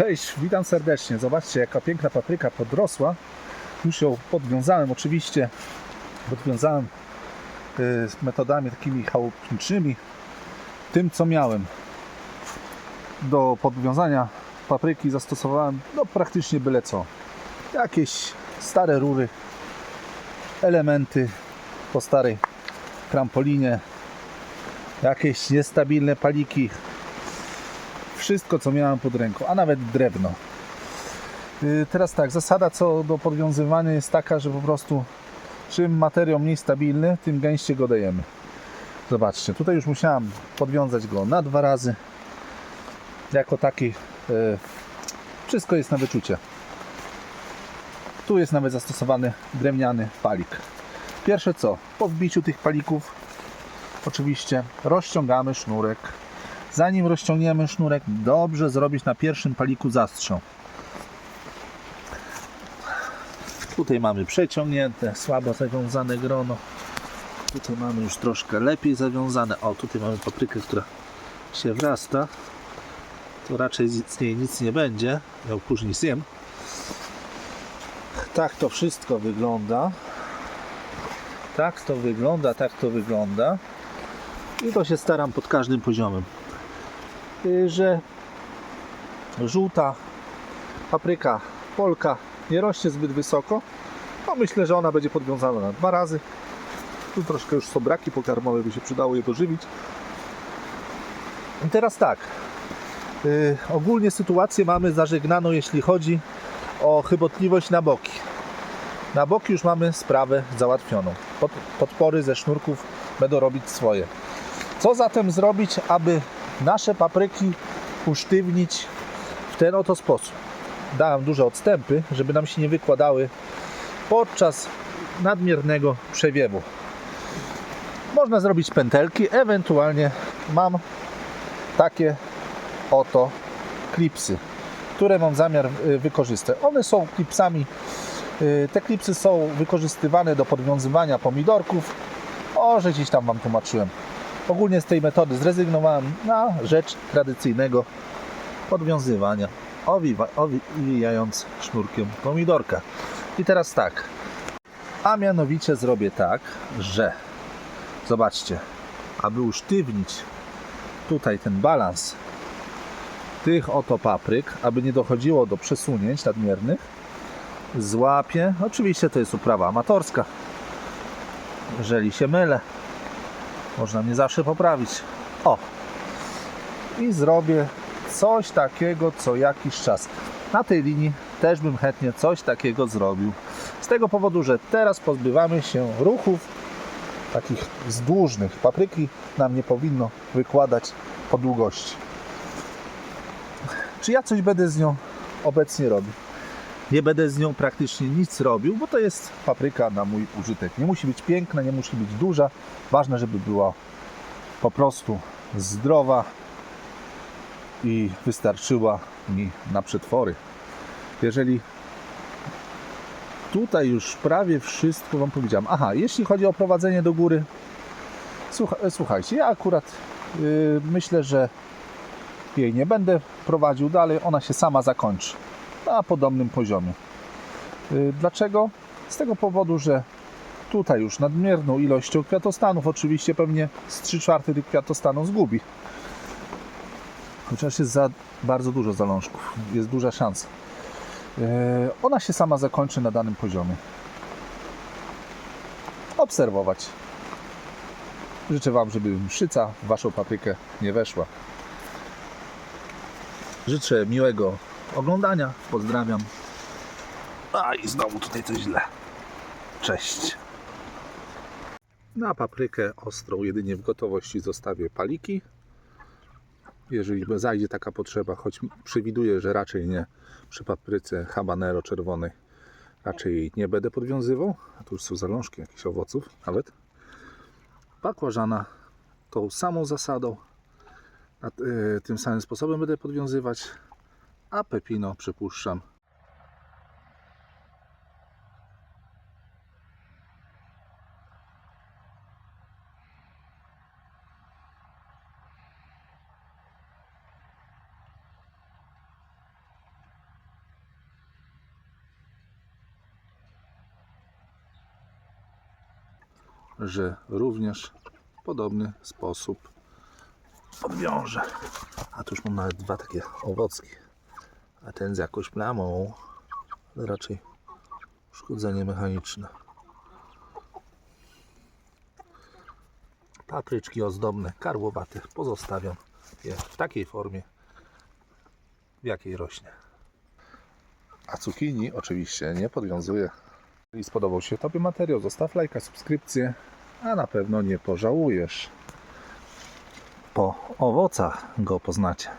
Cześć, witam serdecznie. Zobaczcie, jaka piękna papryka podrosła. Już ją podwiązałem, oczywiście. Podwiązałem y, metodami takimi chałupniczymi. Tym, co miałem. Do podwiązania papryki zastosowałem no, praktycznie byle co. Jakieś stare rury, elementy po starej trampolinie, jakieś niestabilne paliki, wszystko co miałem pod ręką, a nawet drewno. Yy, Teraz tak, zasada co do podwiązywania jest taka, że po prostu czym materiał mniej stabilny, tym gęściej go dajemy. Zobaczcie, tutaj już musiałem podwiązać go na dwa razy. Jako taki yy, wszystko jest na wyczucie. Tu jest nawet zastosowany drewniany palik. Pierwsze co, po wbiciu tych palików oczywiście rozciągamy sznurek zanim rozciągniemy sznurek, dobrze zrobić na pierwszym paliku zastrzał. Tutaj mamy przeciągnięte, słabo zawiązane grono. Tutaj mamy już troszkę lepiej zawiązane. O, tutaj mamy paprykę, która się wrasta. To raczej z niej nic nie będzie. Ja później zjem. Tak to wszystko wygląda. Tak to wygląda, tak to wygląda. I to się staram pod każdym poziomem. Y, że żółta papryka polka nie rośnie zbyt wysoko, to myślę, że ona będzie podwiązana na dwa razy. Tu troszkę już są braki pokarmowe, by się przydało je dożywić. I teraz tak. y, ogólnie sytuację mamy zażegnaną, jeśli chodzi o chybotliwość na boki. Na boki już mamy sprawę załatwioną. Pod, podpory ze sznurków będą robić swoje. Co zatem zrobić, aby nasze papryki usztywnić w ten oto sposób? Dałem duże odstępy, żeby nam się nie wykładały podczas nadmiernego przewiewu. Można zrobić pętelki, ewentualnie mam takie oto klipsy, które mam zamiar y, wykorzystać. One są klipsami, y, te klipsy są wykorzystywane do podwiązywania pomidorków. O, że gdzieś tam Wam tłumaczyłem. Ogólnie z tej metody zrezygnowałem na rzecz tradycyjnego podwiązywania, owiwa, owijając sznurkiem pomidorka. I teraz tak, a mianowicie zrobię tak, że zobaczcie, aby usztywnić tutaj ten balans tych oto papryk, aby nie dochodziło do przesunięć nadmiernych, złapię, oczywiście to jest uprawa amatorska, jeżeli się mylę, można mnie zawsze poprawić. O! I zrobię coś takiego co jakiś czas. Na tej linii też bym chętnie coś takiego zrobił. Z tego powodu, że teraz pozbywamy się ruchów takich wzdłużnych. Papryki nam nie powinno wykładać po długości. Czy ja coś będę z nią obecnie robił? Nie będę z nią praktycznie nic robił, bo to jest papryka na mój użytek. Nie musi być piękna, nie musi być duża. Ważne, żeby była po prostu zdrowa i wystarczyła mi na przetwory. Jeżeli tutaj już prawie wszystko Wam powiedziałem. Aha, jeśli chodzi o prowadzenie do góry, słucha, słuchajcie, ja akurat yy, myślę, że jej nie będę prowadził dalej, ona się sama zakończy na podobnym poziomie. Yy, Dlaczego? Z tego powodu, że tutaj już nadmierną ilością kwiatostanów, oczywiście pewnie z 3 czwarte tych kwiatostanów zgubi. Chociaż jest za bardzo dużo zalążków, jest duża szansa. Yy, Ona się sama zakończy na danym poziomie. Obserwować. Życzę Wam, żeby mszyca w Waszą paprykę nie weszła. Życzę miłego oglądania. Pozdrawiam. A i znowu tutaj coś źle. Cześć. Na paprykę ostrą jedynie w gotowości zostawię paliki. Jeżeli zajdzie taka potrzeba, choć przewiduję, że raczej nie przy papryce habanero czerwonej, raczej nie będę podwiązywał. A tu już są zalążki jakichś owoców nawet. Bakłażana tą samą zasadą, y, tym samym sposobem będę podwiązywać, a pepino przypuszczam że również w podobny sposób odwiążę. A tu już mam nawet dwa takie owocki a ten z jakąś plamą. ale Raczej uszkodzenie mechaniczne. Papryczki ozdobne, karłowate. Pozostawiam je w takiej formie, w jakiej rośnie. A cukinii oczywiście nie podwiązuję. Jeżeli spodobał się Tobie materiał, zostaw lajka, subskrypcję, a na pewno nie pożałujesz. Po owocach go poznacie.